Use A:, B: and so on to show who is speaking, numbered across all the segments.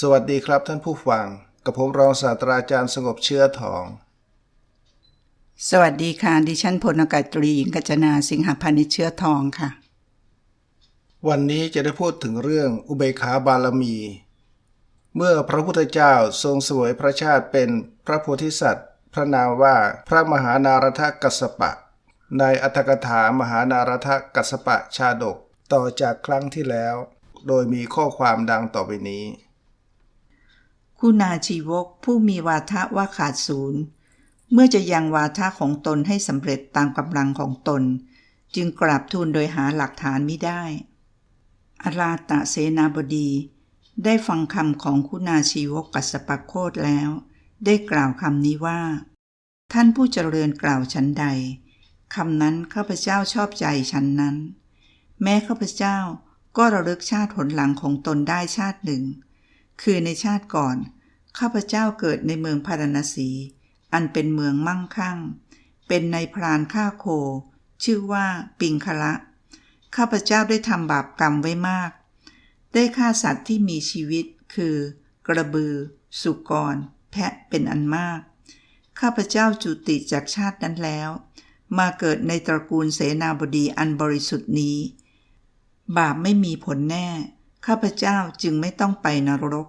A: สวัสดีครับท่านผู้ฟัง กับผมรองศาสตราจารย์สงบเชื้อทอง
B: สวัสดีค่ะ ดิฉันพลอากาศตรีหญิงกัจจนาสิงหพานิชเชื้อทองค่ะ
A: วันนี้จะได้พูดถึงเรื่องอุเบกขาบารมี เมื่อพระพุทธเจ้าทรงเสวยพระชาติเป็นพระโพธิสัตว์ พระนามว่าพระมหานารถกัสสปะ ในอัตถกถามหานารถกัสสปะชาดกต่อจากครั้งที่แล้ว โดยมีข้อความดังต่อไปนี้
B: คุณาชีวกผู้มีวาทะว่าขาดศูนย์ เมื่อจะยังวาทะของตนให้สำเร็จตามกำลังของตน จึงกราบทูลโดยหาหลักฐานไม่ได้ อาราตะเสนาบดี ได้ฟังคำของคุณาชีวกกัสสปะโคตแล้ว ได้กล่าวคำนี้ว่า ท่านผู้เจริญกล่าวฉันใดคำนั้นข้าพเจ้าชอบใจฉันนั้น แม้ข้าพเจ้าก็ระลึกชาติผลหลังของตนได้ชาติหนึ่ง คือในชาติก่อน ข้าพเจ้าเกิดในเมืองพาราณสี อันเป็นเมืองมั่งคั่ง เป็นในพรานฆ่าโค ชื่อว่าปิงคละ ข้าพเจ้าได้ทำบาปกรรมไว้มาก ได้ฆ่าสัตว์ที่มีชีวิต คือ กระบือ สุกร แพะเป็นอันมาก ข้าพเจ้าจุติจากชาตินั้นแล้ว มาเกิดในตระกูลเสนาบดีอันบริสุทธิ์นี้ บาปไม่มีผลแน่ ข้าพเจ้าจึงไม่ต้องไปนรก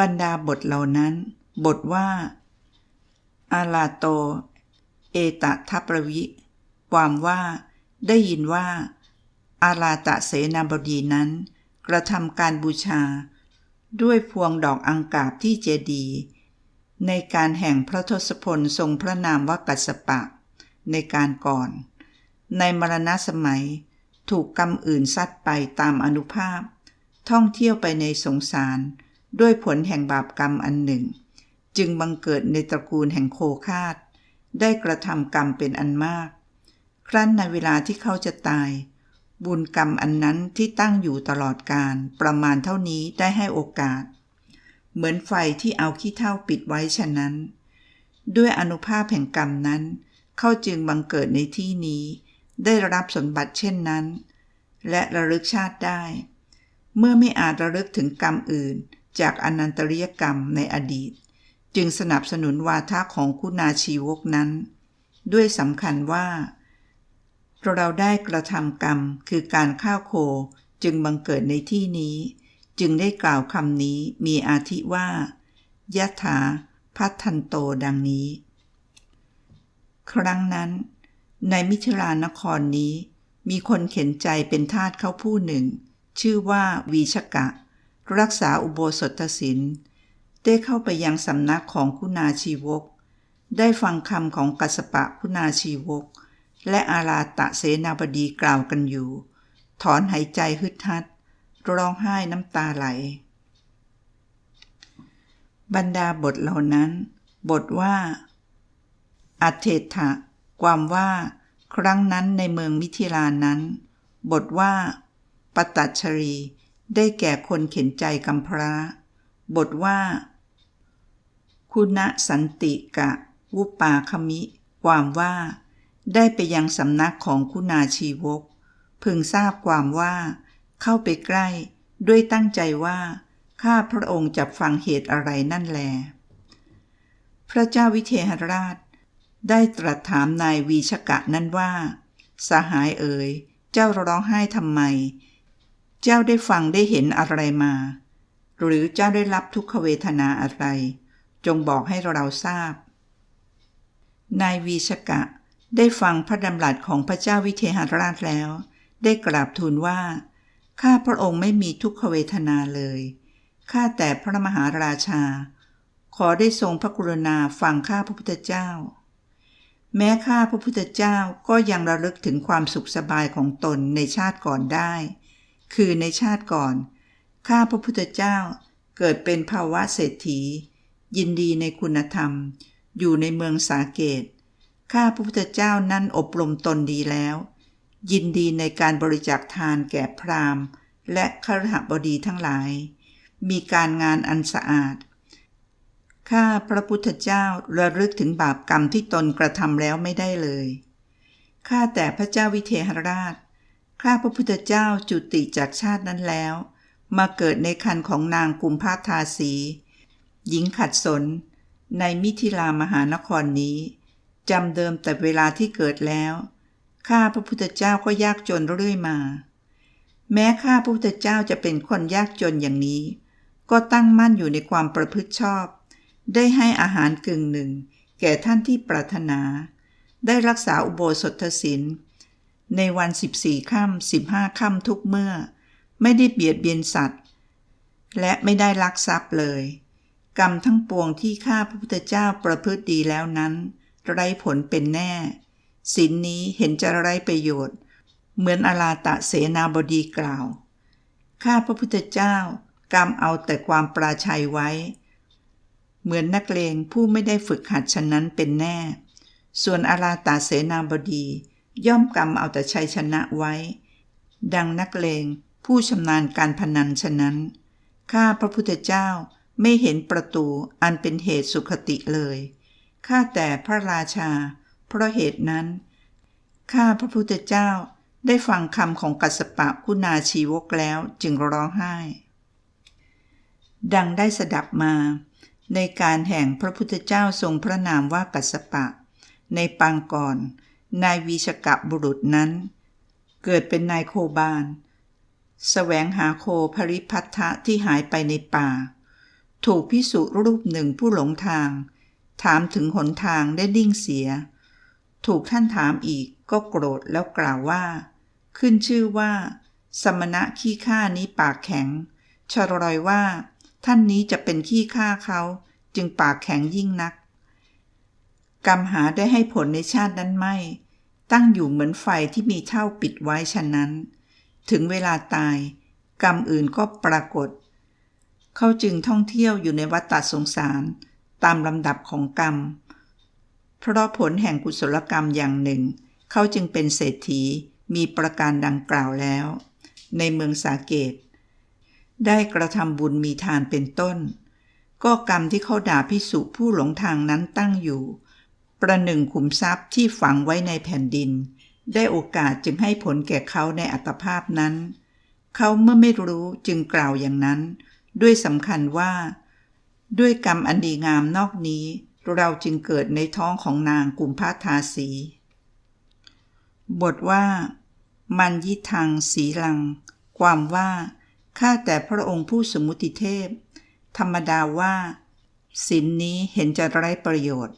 B: บรรดาบทเหล่านั้น บทว่า อาลาโต เอตทัปรวิ ความว่า ได้ยินว่า อาลาตะเสนาบดีนั้น กระทำการบูชา ด้วยพวงดอกอังกาบที่เจดีย์ในการแห่งพระทศพลทรงพระนามว่ากัสปะ ในการก่อน ในมรณะสมัย ถูกกรรมอื่นซัดไปตามอนุภาพ ท่องเที่ยวไปในสงสาร ด้วยผลแห่งบาปกรรมอันหนึ่ง จึงบังเกิดในตระกูลแห่งโคคาดได้กระทำกรรมเป็นอันมาก ครั้นในเวลาที่เขาจะตาย บุญกรรมอันนั้นที่ตั้งอยู่ตลอดการประมาณเท่านี้ได้ให้โอกาส เหมือนไฟที่เอาขี้เถ้าปิดไว้ฉะนั้น ด้วยอนุภาพแห่งกรรมนั้น เขาจึงบังเกิดในที่นี้ ได้รับสมบัติเช่นนั้น และระลึกชาติได้ เมื่อไม่อาจระลึกถึงกรรมอื่น จากอนันตริยกรรมในอดีต จึงสนับสนุนวาทะของคุณาชีวกนั้น ด้วยสำคัญว่า เราได้กระทำกรรมคือการฆ่าโคจึงบังเกิดในที่นี้ จึงได้กล่าวคำนี้มีอาทิว่ายะถาพัทันโตดังนี้ ครั้งนั้น ในมิถิลานครนี้ มีคนเข็นใจเป็นทาสเขาผู้หนึ่ง ชื่อว่าวีชกะ รักษาอุโบสถศีลได้เข้าไปยังสำนักของคุณาชีวก ได้ฟังคำของกัสปะคุณาชีวก และอาราตะเสนาบดีกล่าวกันอยู่ ถอนหายใจฮึดฮัด ร้องไห้น้ำตาไหล บรรดาบทเหล่านั้น บทว่าอัเทถะ ความว่า ครั้งนั้นในเมืองมิถิลานั้น บทว่าปตัชรี ได้แก่คนเข็นใจกำพร้า บทว่า คุณสันติกะ วุปาคมิ ความว่า ได้ไปยังสำนักของคุณาชีวก พึงทราบความว่า เข้าไปใกล้ ด้วยตั้งใจว่า ข้าพระองค์จะฟังเหตุอะไรนั่นแล พระเจ้าวิเทหราช ได้ตรัสถามนายวีชกะนั้นว่า สหายเอ๋ย เจ้าร้องไห้ทำไม เจ้าได้ฟังได้เห็นอะไรมา หรือเจ้าได้รับทุกขเวทนาอะไร จงบอกให้เราทราบ นายวีชกะได้ฟังพระดำรัสของพระเจ้าวิเทหราชแล้ว ได้กราบทูลว่า ข้าพระองค์ไม่มีทุกขเวทนาเลย ข้าแต่พระมหาราชา ขอได้ทรงพระกรุณาฟังข้าพระพุทธเจ้า แม้ข้าพระพุทธเจ้าก็ยังระลึกถึงความสุขสบายของตนในชาติก่อนได้ คือในชาติก่อน ข้าพระพุทธเจ้าเกิดเป็นภาวะเศรษฐี ยินดีในคุณธรรม อยู่ในเมืองสาเกต ข้าพระพุทธเจ้านั้นอบรมตนดีแล้ว ยินดีในการบริจาคทานแก่พราหมณ์ และขรหบดีทั้งหลาย มีการงานอันสะอาด ข้าพระพุทธเจ้าระลึกถึงบาปกรรมที่ตนกระทำแล้วไม่ได้เลย ข้าแต่พระเจ้าวิเทหราช ข้าพระพุทธเจ้าจุติจากชาตินั้นแล้ว มาเกิดในคันของนางกุมภาทาสี หญิงขัดสน ในมิถิลามหานครนี้จำเดิมแต่เวลาที่เกิดแล้ว ข้าพระพุทธเจ้าก็ยากจนเรื่อยมา แม้ข้าพระพุทธเจ้าจะเป็นคนยากจนอย่างนี้ ก็ตั้งมั่นอยู่ในความประพฤติชอบ ได้ให้อาหารกึ่งหนึ่ง แก่ท่านที่ปรารถนา ได้รักษาอุโบสถศีลในวัน 14ค่ำ15ค่ำทุกเมื่อ ไม่ได้เบียดเบียนสัตว์ และไม่ได้ลักทรัพย์เลย กรรมทั้งปวงที่ข้าพระพุทธเจ้าประพฤติดีแล้วนั้น ไร้ผลเป็นแน่ศีลนนี้เห็นจะไร้ประโยชน์ เหมือนอาลาตะเสนาบดีกล่าว ข้าพระพุทธเจ้า กรรมเอาแต่ความปราชัยไว้ เหมือนนักเลงผู้ไม่ได้ฝึกหัดฉะนั้นเป็นแน่ ส่วนอาลาตาเสนาบดี ย่อมกรรมเอาแต่ชัยชนะไว้ ดังนักเลงผู้ชำนาญการพนันฉะนั้น ข้าพระพุทธเจ้าไม่เห็นประตูอันเป็นเหตุสุขติเลย ข้าแต่พระราชา เพราะเหตุนั้น ข้าพระพุทธเจ้าได้ฟังคำของกัสปะคุณาชีวกแล้วจึงร้องไห้ ดังได้สดับมา ในการแห่งพระพุทธเจ้าทรงพระนามว่ากัสปะ ในปางก่อน นายวีชกะบุรุษนั้น เกิดเป็นนายโคบาลแสวงหาโคภริพัทธะที่หายไปในป่า ถูกพิสุรูปหนึ่งผู้หลงทาง ถามถึงหนทางได้ดิ้งเสีย ถูกท่านถามอีกก็โกรธแล้วกล่าวว่า ขึ้นชื่อว่า สมณะขี้ข้านี้ปากแข็งชรอยว่า ท่านนี้จะเป็นขี้ข้าเขาจึงปากแข็งยิ่งนัก กรรมหาได้ให้ผลในชาตินั้นไม่ ตั้งอยู่เหมือนไฟที่มีเท่าปิดไว้ฉะนั้น ถึงเวลาตาย กรรมอื่นก็ปรากฏ เขาจึงท่องเที่ยวอยู่ในวัฏฏสงสาร ตามลำดับของกรรม เพราะผลแห่งกุศลกรรมอย่างหนึ่ง เขาจึงเป็นเศรษฐีมีประการดังกล่าวแล้ว ในเมืองสาเกต ได้กระทำบุญมีทานเป็นต้น ก็กรรมที่เขาด่าพิสุผู้หลงทางนั้นตั้งอยู่ ประหนึ่งขุมทรัพย์ที่ฝังไว้ในแผ่นดิน ได้โอกาสจึงให้ผลแก่เขาในอัตภาพนั้น เขาเมื่อไม่รู้จึงกล่าวอย่างนั้น ด้วยสำคัญว่า ด้วยกรรมอันดีงามนอกนี้ เราจึงเกิดในท้องของนางกุมภาทาสี บทว่า มันยิทังสีลัง ความว่า ข้าแต่พระองค์ผู้สมุติเทพ ธรรมดาว่าสินนี้เห็นจะไร้ประโยชน์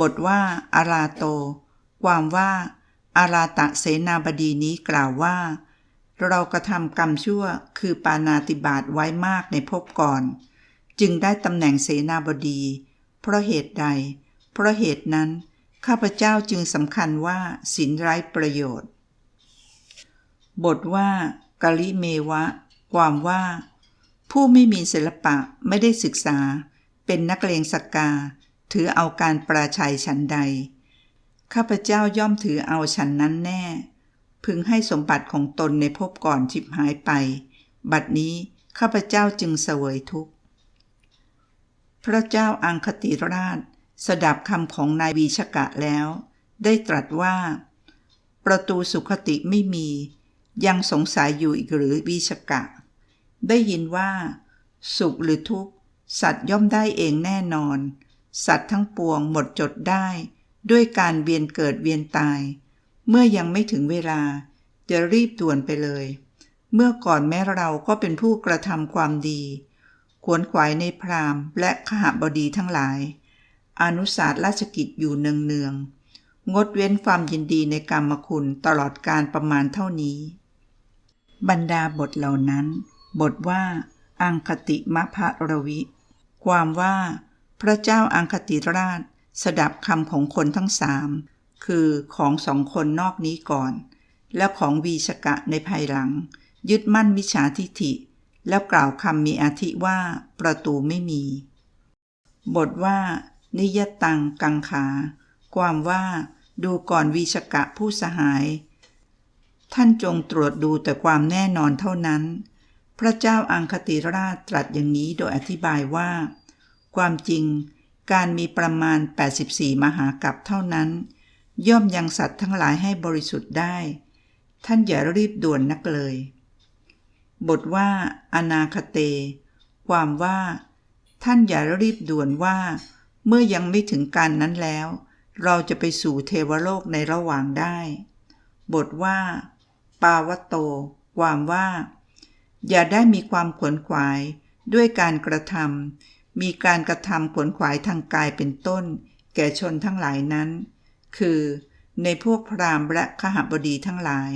B: บทว่าอาราโต ความว่าอาราตะเสนาบดีนี้กล่าวว่า เรากระทำกรรมชั่วคือปานาติบาตไว้มากในภพก่อน จึงได้ตำแหน่งเสนาบดี เพราะเหตุใด เพราะเหตุนั้น ข้าพเจ้าจึงสำคัญว่าสินไร้ประโยชน์ บทว่ากาลิเมวะ ความว่า ผู้ไม่มีศิลปะไม่ได้ศึกษา เป็นนักเลงสกกา ถือเอาการปราชัยฉันใด ข้าพเจ้าย่อมถือเอาฉันนั้นแน่ พึงให้สมบัติของตนในภพก่อนฉิบหายไป บัดนี้ข้าพเจ้าจึงเสวยทุกข์ พระเจ้าอังคติราช สดับคำของนายวีชกะแล้ว ได้ตรัสว่า ประตูสุขติไม่มี ยังสงสัยอยู่อีกหรือวีชกะ ได้ยินว่า สุขหรือทุกข์ สัตว์ย่อมได้เองแน่นอน สัตว์ทั้งปวงหมดจดได้ ด้วยการเวียนเกิดเวียนตาย เมื่อยังไม่ถึงเวลา จะรีบด่วนไปเลย เมื่อก่อนแม้เราก็เป็นผู้กระทำความดีขวนขวายในพราหมณ์และขหบดีทั้งหลาย อนุสาสราชกิจอยู่เนืองๆงดเว้นความยินดีในกรรมคุณตลอดการประมาณเท่านี้ บรรดาบทเหล่านั้น บทว่า อังคติมะพะรวิ ความว่า พระเจ้าอังคติราช สดับคำของคนทั้งสามคือของสองคนนอกนี้ก่อน และของวีชกะในภายหลัง ยึดมั่นมิจฉาทิฐิ แล้วกล่าวคำมีอาทิว่า ประตูไม่มี บทว่า นิยตังกังขา ความว่า ดูก่อนวีชกะผู้สหาย ท่านจงตรวจดูแต่ความแน่นอนเท่านั้น พระเจ้าอังคติราชตรัสอย่างนี้โดยอธิบายว่า ความจริง การมีประมาณ 84 มหากัปเท่านั้น ย่อมยังสัตว์ทั้งหลายให้บริสุทธิ์ได้ ท่านอย่ารีบด่วนนักเลย บทว่า อนาคเต ความว่า ท่านอย่ารีบด่วนว่า เมื่อยังไม่ถึงการนั้นแล้ว เราจะไปสู่เทวโลกในระหว่างได้ บทว่า ปาวโต ความว่า อย่าได้มีความขวนขวายด้วยการกระทำมีการกระทำขวนขวายทางกายเป็นต้น แก่ชนทั้งหลายนั้น คือ ในพวกพราหมณ์และขหบดีทั้งหลาย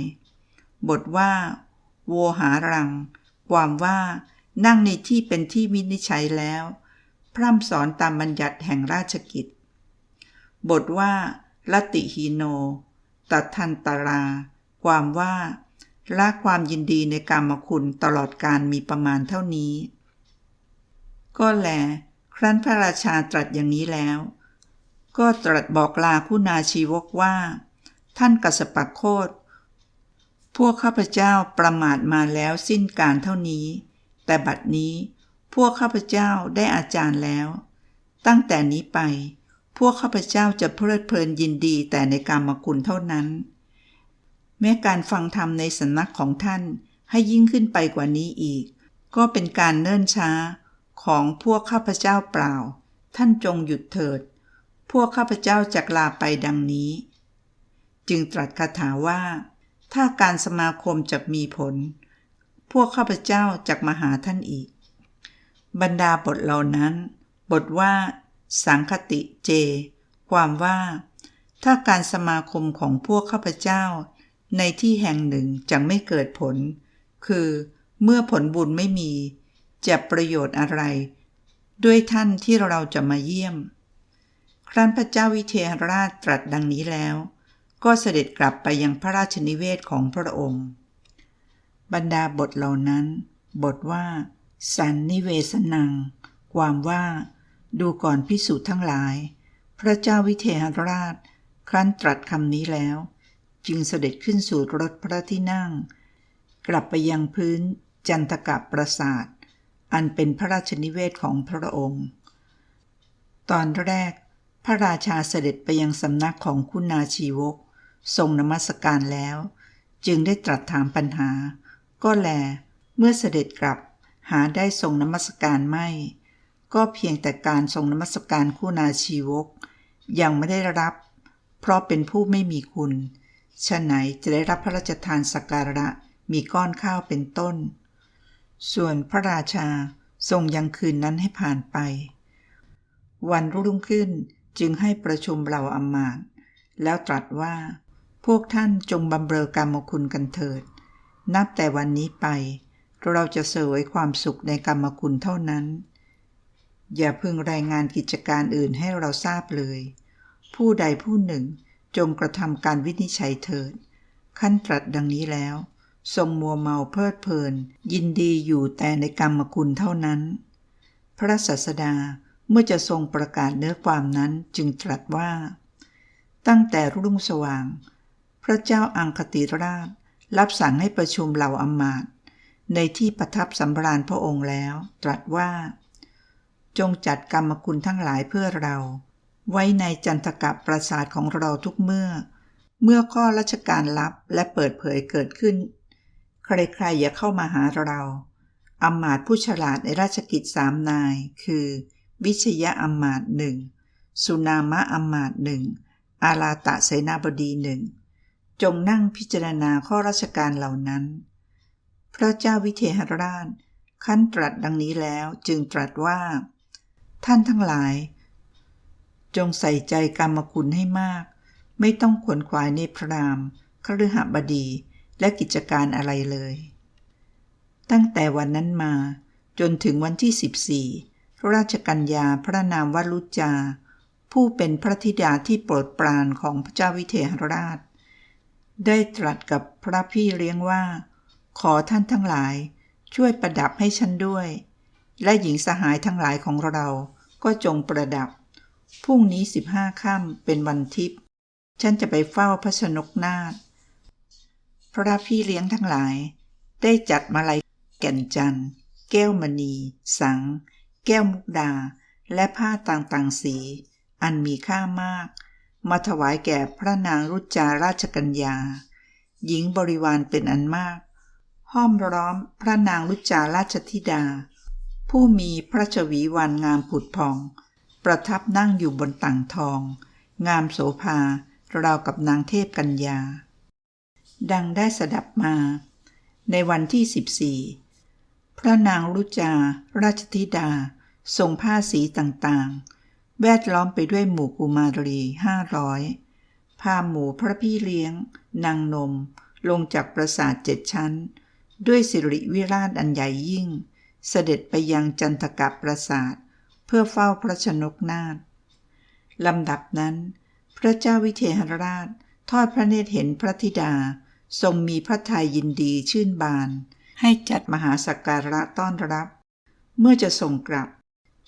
B: บทว่า โวหารัง ความว่า นั่งในที่เป็นที่วินิจฉัยแล้ว พร่ำสอนตามบัญญัติแห่งราชกิจ บทว่าลติฮีโน ตัทันตรา ความว่า ละความยินดีในกามคุณตลอดการมีประมาณเท่านี้ ก็แล ครั้นพระราชาตรัสอย่างนี้แล้ว ก็ตรัสบอกลาคุณาชีวกว่า ท่านกัสปะโคตพวกข้าพเจ้าประมาทมาแล้วสิ้นการเท่านี้ แต่บัดนี้พวกข้าพเจ้าได้อาจารย์แล้ว ตั้งแต่นี้ไป พวกข้าพเจ้าจะเพลิดเพลินยินดีแต่ในกามคุณเท่านั้น แม้การฟังธรรมในสำนักของท่านให้ยิ่งขึ้นไปกว่านี้อีก ก็เป็นการเนิ่นช้าของพวกข้าพเจ้าเปล่า ท่านจงหยุดเถิด พวกข้าพเจ้าจักลาไปดังนี้ จึงตรัสคาถาว่า ถ้าการสมาคมจะมีผล พวกข้าพเจ้าจักมาหาท่านอีก บรรดาบทเหล่านั้น บทว่า สังคติเจ ความว่า ถ้าการสมาคมของพวกข้าพเจ้า ในที่แห่งหนึ่งจะไม่เกิดผล คือเมื่อผลบุญไม่มี จะประโยชน์อะไร ด้วยท่านที่เราจะมาเยี่ยม ครั้นพระเจ้าวิเทหราชตรัสดังนี้แล้ว ก็เสด็จกลับไปยังพระราชนิเวศของพระองค์ บรรดาบทเหล่านั้น บทว่า สันนิเวสนัง ความว่า ดูก่อนพิสูจน์ทั้งหลาย พระเจ้าวิเทหราช ครั้นตรัสคำนี้แล้ว จึงเสด็จขึ้นสู่รถพระที่นั่ง กลับไปยังพื้นจันทกับปราสาท อันเป็นพระราชนิเวศของพระองค์ ตอนแรก พระราชาเสด็จไปยังสำนักของคุณาชีวก ทรงนมัสการแล้ว จึงได้ตรัสถามปัญหา ก็แล เมื่อเสด็จกลับหาได้ทรงนมัสการไม่ ก็เพียงแต่การทรงนมัสการคุณาชีวก ยังไม่ได้รับ เพราะเป็นผู้ไม่มีคุณ ฉะไหนจะได้รับพระราชทานสักการะมีก้อนข้าวเป็นต้น ส่วนพระราชาทรงยังคืนนั้นให้ผ่านไป วันรุ่งขึ้นจึงให้ประชุมเหล่าอำมาตย์แล้วตรัสว่า พวกท่านจงบำเรอกรรมคุณกันเถิด นับแต่วันนี้ไป เราจะเสวยความสุขในกรรมคุณเท่านั้น อย่าพึงรายงานกิจการอื่นให้เราทราบเลย ผู้ใดผู้หนึ่ง จงกระทำการวินิจฉัยเถิด ขั้นตรัสดังนี้แล้ว ทรงมัวเมาเพลิดเพลิน ยินดีอยู่แต่ในกรรมคุณเท่านั้น พระศาสดาเมื่อจะทรงประกาศเนื้อความนั้นจึงตรัสว่า ตั้งแต่รุ่งสว่าง พระเจ้าอังคติราช รับสั่งให้ประชุมเหล่าอมาตย์ในที่ประทับสำราญพระองค์แล้ว ตรัสว่า จงจัดกรรมคุณทั้งหลายเพื่อเรา ไว้ในจันทกับปราสาทของเราทุกเมื่อ เมื่อข้อราชการลับและเปิดเผยเกิดขึ้น ใครๆอย่าเข้ามาหาเราอำมาตผู้ฉลาดในราชกิจสามนาย คือ วิชยะอำมาตหนึ่งสุนามะอำมาตหนึ่งอาลาตะเสนาบดีหนึ่งจงนั่งพิจารณาข้อราชการเหล่านั้น พระเจ้าวิเทหราชขั้นตรัสดังนี้แล้วจึงตรัสว่า ท่านทั้งหลาย จงใส่ใจกรรมคุณให้มาก ไม่ต้องขวนขวายในพรามคฤหบดีและกิจการอะไรเลย ตั้งแต่วันนั้นมา จนถึงวันที่ 14ระราชกัญญาพระนามวลุจา ผู้เป็นพระธิดาที่โปรดปรานของพระเจ้าวิเทหราช ได้ตรัสกับพระพี่เลี้ยงว่า ขอท่านทั้งหลาย ช่วยประดับให้ฉันด้วย และหญิงสหายทั้งหลายของเราก็จงประดับ พรุ่งนี้สิบห้าค่ำเป็นวันทิพย์ฉันจะไปเฝ้าพระชนกนาถพระพี่เลี้ยงทั้งหลาย ได้จัดมาลัยแก่นจันทร์ แก้วมณี สัง แก้วมุกดา และผ้าต่างๆสี อันมีค่ามาก มาถวายแก่พระนางรุจาราชกัญญา หญิงบริวารเป็นอันมากหห้อมร้อมพระนางรุจาราชธิดา ผู้มีพระชวีวันงามผุดพอง ประทับนั่งอยู่บนต่างทอง งามโสภาราวกับนางเทพกัญญา ดังได้สดับมา ในวันที่ 14 พระนางรุจา ราชธิดา ทรงผ้าสีต่างๆ แวดล้อมไปด้วยหมู่กุมารีห้าร้อยพาหมู่พระพี่เลี้ยง นางนม ลงจากปราสาทเจ็ดชั้น ด้วยสิริวิราชอันใหญ่ยิ่ง เสด็จไปยังจันทกะปราสาท พื่อเฝ้าพระชนกนาถลำดับนั้น พระเจ้าวิเทหราช ทอดพระเนตรเห็นพระธิดา ทรงมีพระทัยยินดีชื่นบาน ให้จัดมหาสักการะต้อนรับ เมื่อจะส่งกลับ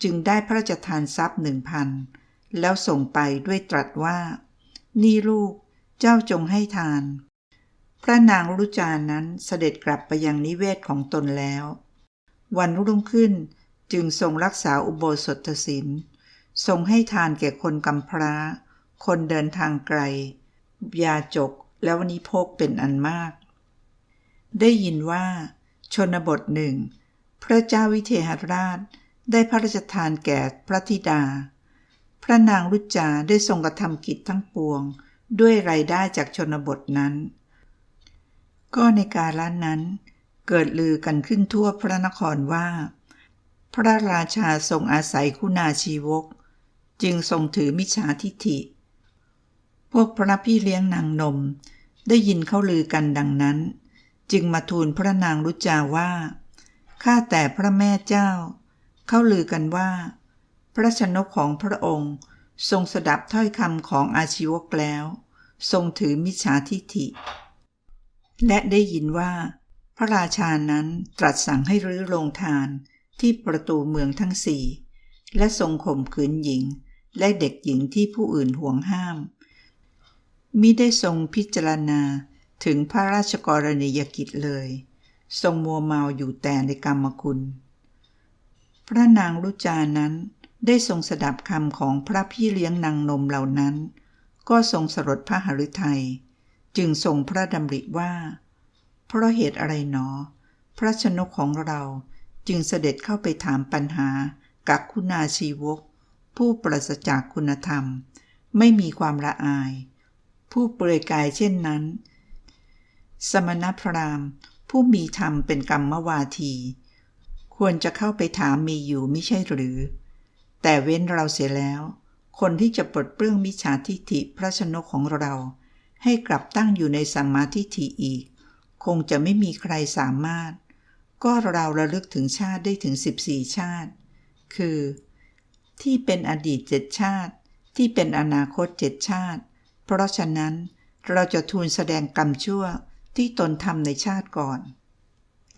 B: จึงได้พระราชทานทรัพย์หนึ่งพันแล้วส่งไปด้วยตรัสว่า นี่ลูกเจ้าจงให้ทาน พระนางรุจานั้นเสด็จกลับไปยังนิเวศของตนแล้ว วันรุ่งขึ้น จึงทรงรักษาอุโบสถศีลทรงให้ทานแก่คนกำพร้า คนเดินทางไกล ยาจกและวนิพกเป็นอันมาก ได้ยินว่า ชนบทหนึ่ง พระเจ้าวิเทหราชได้พระราชทานแก่พระธิดา พระนางรุจาได้ทรงกระทำกิจทั้งปวง ด้วยรายได้จากชนบทนั้น ก็ในกาลนั้น เกิดลือกันขึ้นทั่วพระนครว่า พระราชาทรงอาศัยคุณาชีวก จึงทรงถือมิจฉาทิฐิ พวกพระพี่เลี้ยงนางนมได้ยินเขาลือกันดังนั้น จึงมาทูลพระนางรุจาว่าข้าแต่พระแม่เจ้า เขาลือกันว่า พระชนกของพระองค์ทรงสดับถ้อยคำของอาชีวกแล้ว ทรงถือมิจฉาทิฐิ และได้ยินว่า พระราชานั้นตรัสสั่งให้รื้อโรงทาน ที่ประตูเมืองทั้งสี่ และทรงข่มขืนหญิง และเด็กหญิงที่ผู้อื่นห่วงห้าม มิได้ทรงพิจารณาถึงพระราชกรณียกิจเลย ทรงมัวเมาอยู่แต่ในกรรมคุณ พระนางรุจานั้นได้ทรงสดับคำของพระพี่เลี้ยงนางนมเหล่านั้น ก็ทรงสลดพระหฤทัย จึงทรงพระดำริว่า เพราะเหตุอะไรหนอ พระชนกของเรา จึงเสด็จเข้าไปถามปัญหา กับคุณาชีวก ผู้ปราศจากคุณธรรม ไม่มีความละอาย ผู้เปลือยกายเช่นนั้น สมณพราหมณ์ ผู้มีธรรมเป็นกรรมวาที ควรจะเข้าไปถามมีอยู่ไม่ใช่หรือ แต่เว้นเราเสียแล้ว คนที่จะปลดเปลื้องมิจฉาทิฏฐิพระชนกของเรา ให้กลับตั้งอยู่ในสัมมาทิฏฐิอีก คงจะไม่มีใครสามารถ ก็เราระลึกถึงชาติได้ถึง 14 ชาติ คือ ที่เป็นอดีตเจ็ดชาติ ที่เป็นอนาคตเจ็ดชาติ เพราะฉะนั้นเราจะทูลแสดงกรรมชั่วที่ตนทำในชาติก่อน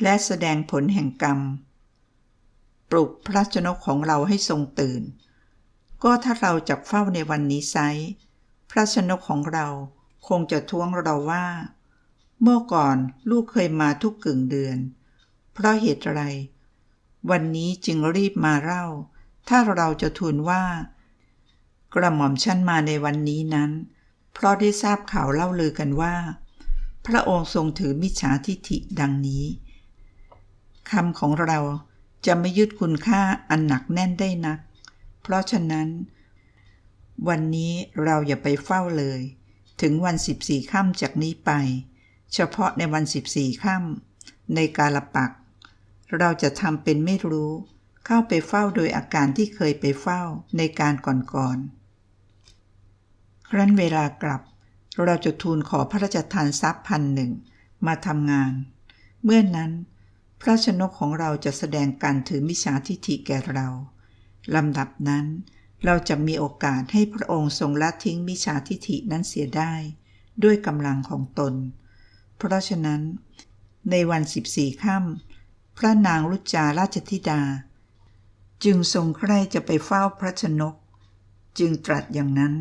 B: และแสดงผลแห่งกรรม ปลุกพระชนกของเราให้ทรงตื่น ก็ถ้าเราจับเฝ้าในวันนี้ไซพระชนกของเราคงจะท้วงเราว่า เมื่อก่อนลูกเคยมาทุกกึ่งเดือน เพราะเหตุไร วันนี้จึงรีบมาเล่า ถ้าเราจะทูลว่า กระหม่อมชั้นมาในวันนี้นั้น เพราะได้ทราบข่าวเล่าลือกันว่า พระองค์ทรงถือมิจฉาทิฐิดังนี้คำของเราจะไม่ยึดคุณค่าอันหนักแน่นได้นัก เพราะฉะนั้น วันนี้เราอย่าไปเฝ้าเลย ถึงวัน 14 ค่ำจากนี้ไป เฉพาะในวัน 14 ค่ำในกาลปัก เราจะทำเป็นไม่รู้ เข้าไปเฝ้าโดยอาการที่เคยไปเฝ้าในการก่อนๆครั้นเวลากลับ เราจะทูลขอพระราชทานทรัพย์พันหนึ่งมาทำงาน เมื่อนนั้น พระชนกของเราจะแสดงการถือมิจฉาทิฐิแก่เราลำดับนั้น เราจะมีโอกาสให้พระองค์ทรงละทิ้งมิจฉาทิฐินั้นเสียได้ ด้วยกำลังของตน เพราะฉะนั้น ในวัน14ค่ำ พระนางรุจาราชธิดา จึงทรงใคร่จะไปเฝ้าพระชนก จึงตรัสอย่างนั้น